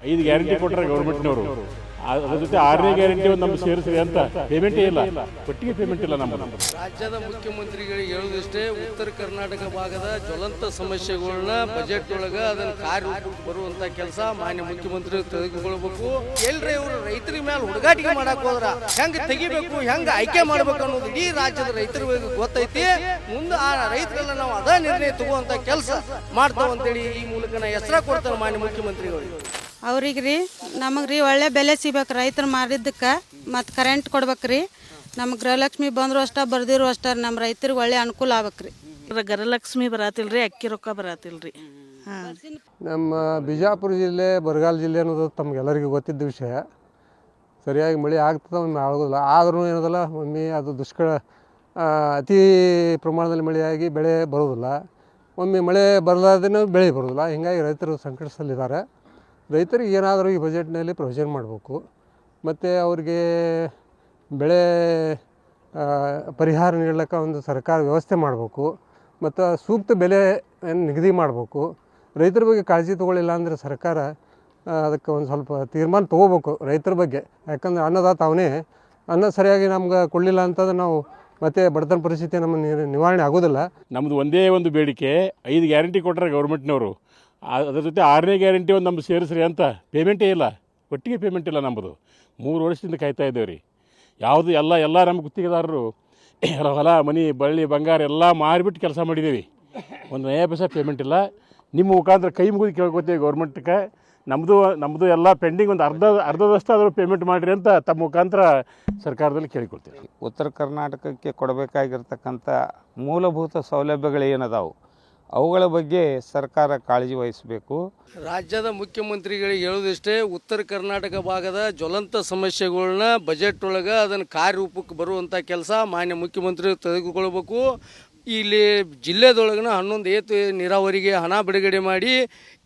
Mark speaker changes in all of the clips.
Speaker 1: ಐದು ಗ್ಯಾರಂಟಿ ಕೊಟ್ಟರೆ ಗೌರ್ಮೆಂಟ್ನವರು ಅದ್ರ ಜೊತೆ ಆರನೇ ಗ್ಯಾರಂಟಿ ಒಂದು ನಮ್ಗೆ ಸೇರಿಸಿದೆ ಅಂತ ಪೇಮೆಂಟೇ ಇಲ್ಲ. ಒಟ್ಟಿಗೆ ಪೇಮೆಂಟ್ ಇಲ್ಲ ನಮ್ಮ
Speaker 2: ರಾಜ್ಯದ ಮುಖ್ಯಮಂತ್ರಿಗಳಿಗೆ ಹೇಳುವುದಿಷ್ಟೇ ಉತ್ತರ ಕರ್ನಾಟಕ ಭಾಗದ ಜ್ವಲಂತ ಸಮಸ್ಯೆಗಳನ್ನ ಬಜೆಟ್ ಒಳಗ ಅದನ್ನ ಕಾರ್ಯ ಬರುವಂತ ಕೆಲಸ ಮಾನ್ಯ ಮುಖ್ಯಮಂತ್ರಿ ತೆಗೆದುಕೊಳ್ಬೇಕು. ಎಲ್ರಿ ಇವರು ರೈತರ ಮೇಲೆ ಹುಡುಗಾಟಿಕೆ ಮಾಡಕ್ ಹೋದ್ರ ಹೆಂಗ್ ತೆಗಿಬೇಕು ಹೆಂಗ್ ಆಯ್ಕೆ ಮಾಡ್ಬೇಕು ಅನ್ನೋದು ಇಡೀ ರಾಜ್ಯದ ರೈತರಿಗೆ ಗೊತ್ತೈತಿ. ಮುಂದೆ ಆ ರೈತರೆಲ್ಲ ನಾವು ಅದ ನಿರ್ಣಯ ತಗುವಂತ ಕೆಲಸ ಮಾಡ್ತಾವ ಅಂತೇಳಿ ಈ ಮೂಲಕ ನಾ ಹೆಸರ ಕೊಡ್ತಾರೆ ಮಾನ್ಯ ಮುಖ್ಯಮಂತ್ರಿಗಳಿಗೆ
Speaker 3: ಅವ್ರಿಗೆ ರೀ ನಮಗೆ ರೀ ಒಳ್ಳೆ ಬೆಲೆ ಸಿಗ್ಬೇಕು ರೈತರು ಮಾರಿದ್ದಕ್ಕೆ ಮತ್ತು ಕರೆಂಟ್ ಕೊಡ್ಬೇಕು ರೀ. ನಮ್ಮ ಗೃಹಲಕ್ಷ್ಮಿ ಬಂದ್ರು ಅಷ್ಟ ಬರ್ದಿರು ಅಷ್ಟ ನಮ್ಮ ರೈತರಿಗೆ ಒಳ್ಳೆ ಅನುಕೂಲ ಆಗ್ಬೇಕ್ರಿ ಗೃಹಲಕ್ಷ್ಮಿ
Speaker 4: ಗರಲಕ್ಷ್ಮಿ ರೀ ಅಕ್ಕಿ ರೊಕ್ಕ ಬರತಿಲ್ಲ ರೀ
Speaker 5: ನಮ್ಮ ಬಿಜಾಪುರ ಜಿಲ್ಲೆ ಬರಗಾಲ ಜಿಲ್ಲೆ ಅನ್ನೋದು ತಮಗೆಲ್ಲರಿಗೂ ಗೊತ್ತಿದ್ದ ವಿಷಯ. ಸರಿಯಾಗಿ ಮಳೆ ಆಗ್ತದೆ ಒಮ್ಮೆ ಆಗೋದಿಲ್ಲ. ಆದ್ರೂ ಏನದಲ್ಲ ಒಮ್ಮೆ ಅದು ದುಷ್ಕಳ ಅತಿ ಪ್ರಮಾಣದಲ್ಲಿ ಮಳೆಯಾಗಿ ಬೆಳೆ ಬರೋದಿಲ್ಲ. ಒಮ್ಮೆ ಮಳೆ ಬರಲಾರ್ದೇ ಬೆಳೆ ಬರೋದಿಲ್ಲ. ಹೀಗಾಗಿ ರೈತರು ಸಂಕಟದಲ್ಲಿದ್ದಾರೆ. ರೈತರಿಗೆ ಏನಾದರೂ ಈ ಬಜೆಟ್ನಲ್ಲಿ ಪ್ರೊವಿಷನ್ ಮಾಡಬೇಕು, ಮತ್ತು ಅವ್ರಿಗೆ ಬೆಳೆ ಪರಿಹಾರ ನೀಡಲಿಕ್ಕೆ ಒಂದು ಸರ್ಕಾರ ವ್ಯವಸ್ಥೆ ಮಾಡಬೇಕು, ಮತ್ತು ಸೂಕ್ತ ಬೆಲೆ ನಿಗದಿ ಮಾಡಬೇಕು, ರೈತರ ಬಗ್ಗೆ ಕಾಳಜಿ ತೊಗೊಳ್ಳಿಲ್ಲ ಅಂದರೆ ಸರ್ಕಾರ ಅದಕ್ಕೆ ಒಂದು ಸ್ವಲ್ಪ ತೀರ್ಮಾನ ತೊಗೋಬೇಕು ರೈತರ ಬಗ್ಗೆ. ಯಾಕಂದ್ರೆ ಅನ್ನದಾತ ಅವನೇ, ಅನ್ನ ಸರಿಯಾಗಿ ನಮ್ಗೆ ಕೊಡಲಿಲ್ಲ ಅಂತಂದ್ರೆ ನಾವು ಮತ್ತೆ ಬಡತನ ಪರಿಸ್ಥಿತಿ ನಮ್ಮ ನಿವಾರಣೆ ಆಗೋದಿಲ್ಲ.
Speaker 1: ನಮ್ಮದು ಒಂದೇ ಒಂದು ಬೇಡಿಕೆ, ಐದು ಗ್ಯಾರಂಟಿ ಕೊಟ್ಟರೆ ಗೌರ್ಮೆಂಟ್ನವರು. ಅದ್ರ ಜೊತೆ ಆರನೇ ಗ್ಯಾರಂಟಿ ಒಂದು ನಮ್ಗೆ ಸೇರಿಸ್ರಿ ಅಂತ ಪೇಮೆಂಟೇ ಇಲ್ಲ. ಒಟ್ಟಿಗೆ ಪೇಮೆಂಟ್ ಇಲ್ಲ ನಮ್ಮದು ಮೂರು ವರ್ಷದಿಂದ ಕಾಯ್ತಾ ಇದ್ದೇವೆ ರೀ ಯಾವುದು ಎಲ್ಲ ಎಲ್ಲ ನಮ್ಮ ಗುತ್ತಿಗೆದಾರರು ಹೊಲ, ಮನಿ, ಬಳ್ಳಿ, ಬಂಗಾರ ಎಲ್ಲ ಮಾರಿಬಿಟ್ಟು ಕೆಲಸ ಮಾಡಿದ್ದೀವಿ ಒಂದು ನಯ ಪೈಸೆ ಪೇಮೆಂಟ್ ಇಲ್ಲ. ನಿಮ್ಮ ಮುಖಾಂತರ ಕೈ ಮುಗಿದು ಕೇಳ್ಕೊತೀವಿ ಗೌರ್ಮೆಂಟ್ಗೆ ನಮ್ಮದು ನಮ್ಮದು ಎಲ್ಲ ಪೆಂಡಿಂಗ್ ಒಂದು ಅರ್ಧ, ಅರ್ಧದಷ್ಟು ಆದರೂ ಪೇಮೆಂಟ್ ಮಾಡಿರಿ ಅಂತ ತಮ್ಮ ಮುಖಾಂತರ ಸರ್ಕಾರದಲ್ಲಿ ಕೇಳಿಕೊಳ್ತೀವಿ.
Speaker 6: ಉತ್ತರ ಕರ್ನಾಟಕಕ್ಕೆ ಕೊಡಬೇಕಾಗಿರ್ತಕ್ಕಂಥ ಮೂಲಭೂತ ಸೌಲಭ್ಯಗಳು ಏನದಾವು ಅವುಗಳ ಬಗ್ಗೆ ಸರ್ಕಾರ ಕಾಳಜಿ ವಹಿಸಬೇಕು.
Speaker 2: ರಾಜ್ಯದ ಮುಖ್ಯಮಂತ್ರಿಗಳಿಗೆ ಹೇಳುವುದಿಷ್ಟೇ, ಉತ್ತರ ಕರ್ನಾಟಕ ಭಾಗದ ಜ್ವಲಂತ ಸಮಸ್ಯೆಗಳನ್ನ ಬಜೆಟ್ ಒಳಗೆ ಅದನ್ನು ಕಾರ್ಯರೂಪಕ್ಕೆ ಬರುವಂಥ ಕೆಲಸ ಮಾನ್ಯ ಮುಖ್ಯಮಂತ್ರಿ ತೆಗೆದುಕೊಳ್ಬೇಕು ಇಲ್ಲಿ ಜಿಲ್ಲೆದೊಳಗಿನ ಹನ್ನೊಂದು ಏತು ನೀರಾವರಿಗೆ ಹಣ ಬಿಡುಗಡೆ ಮಾಡಿ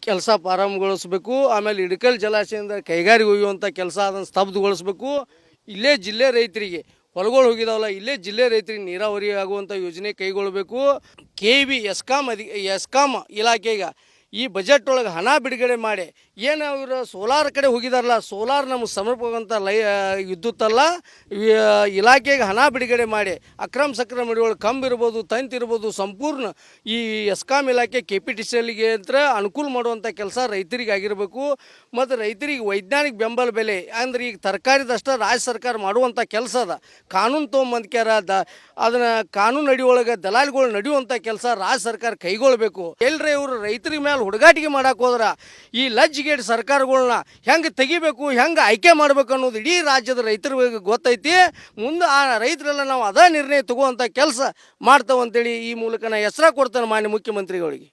Speaker 2: ಕೆಲಸ ಪ್ರಾರಂಭಗೊಳಿಸಬೇಕು. ಆಮೇಲೆ ಇಡಕಲ್ ಜಲಾಶಯದಿಂದ ಕೈಗಾರಿಕೆ ಒಯ್ಯುವಂಥ ಕೆಲಸ ಅದನ್ನು ಸ್ತಬ್ಧಗೊಳಿಸ್ಬೇಕು ಇಲ್ಲೇ ಜಿಲ್ಲೆ ರೈತರಿಗೆ ಹೊಲಗಳು ಹೋಗಿದಾವಲ್ಲ, ಇಲ್ಲೇ ಜಿಲ್ಲೆ ರೈತರಿಗೆ ನೀರಾವರಿ ಆಗುವಂಥ ಯೋಜನೆ ಕೈಗೊಳ್ಳಬೇಕು ಕೆ ಬಿ ಎಸ್ಕಾಮ್ ಅಧಿ ಎಸ್ಕಾಮ್ ಇಲಾಖೆಗೆ ಈ ಬಜೆಟ್ ಒಳಗೆ ಹಣ ಬಿಡುಗಡೆ ಮಾಡಿ ಏನು ಅವರು ಸೋಲಾರ್ ಕಡೆ ಹೋಗಿದಾರಲ್ಲ ಸೋಲಾರ್ ನಮಗೆ ಸಮರ್ಪಕಂತ ಲೈ ವಿದ್ಯುತ್ ಅಲ್ಲ ಈ, ಇಲಾಖೆಗೆ ಹಣ ಬಿಡುಗಡೆ ಮಾಡಿ ಅಕ್ರಮ ಸಕ್ರಮ ಒಳಗೆ ಕಂಬ ಇರ್ಬೋದು ತಂತಿ ಇರ್ಬೋದು ಸಂಪೂರ್ಣ ಈ ಎಸ್ಕಾಮ್ ಇಲಾಖೆ ಕೆ ಪಿ ಟಿ ಅಂತ ಅನುಕೂಲ ಮಾಡುವಂಥ ಕೆಲಸ ರೈತರಿಗೆ ಆಗಿರಬೇಕು. ಮತ್ತು ರೈತರಿಗೆ ವೈಜ್ಞಾನಿಕ ಬೆಂಬಲ ಬೆಲೆ ಅಂದ್ರೆ ಈಗ ತರಕಾರಿದಷ್ಟ ರಾಜ್ಯ ಸರ್ಕಾರ ಮಾಡುವಂಥ ಕೆಲಸ ಅದ. ಕಾನೂನು ತೊಗೊಂಬಂದ್ಕ್ಯಾರ ದ ಅದನ್ನು ಕಾನೂನು ನಡಿಯೊಳಗೆ ದಲಾಲಿಗಳು ನಡೆಯುವಂಥ ಕೆಲಸ ರಾಜ್ಯ ಸರ್ಕಾರ ಕೈಗೊಳ್ಬೇಕು. ಎಲ್ಲರೇ ಇವರು ರೈತರಿಗೆ ಮೇಲೆ ಹುಡುಗಾಟಿಕೆ ಮಾಡಕ್ಕೆ ಹೋದ್ರೆ ಈ ಲಜ್ಜಿಗೇಟ್ ಸರ್ಕಾರಗಳನ್ನ ಹೆಂಗೆ ತೆಗಿಬೇಕು, ಹೆಂಗೆ ಆಯ್ಕೆ ಮಾಡ್ಬೇಕು ಅನ್ನೋದು ಇಡೀ ರಾಜ್ಯದ ರೈತರಿಗೆ ಗೊತ್ತೈತಿ. ಮುಂದೆ ಆ ರೈತರೆಲ್ಲ ನಾವು ಅದೇ ನಿರ್ಣಯ ತಗೋವಂಥ ಕೆಲಸ ಮಾಡ್ತಾವಂತೇಳಿ ಈ ಮೂಲಕ ನಾ ಹೆಸರ ಕೊಡ್ತೇನೆ ಮಾನ್ಯ ಮುಖ್ಯಮಂತ್ರಿಗಳಿಗೆ.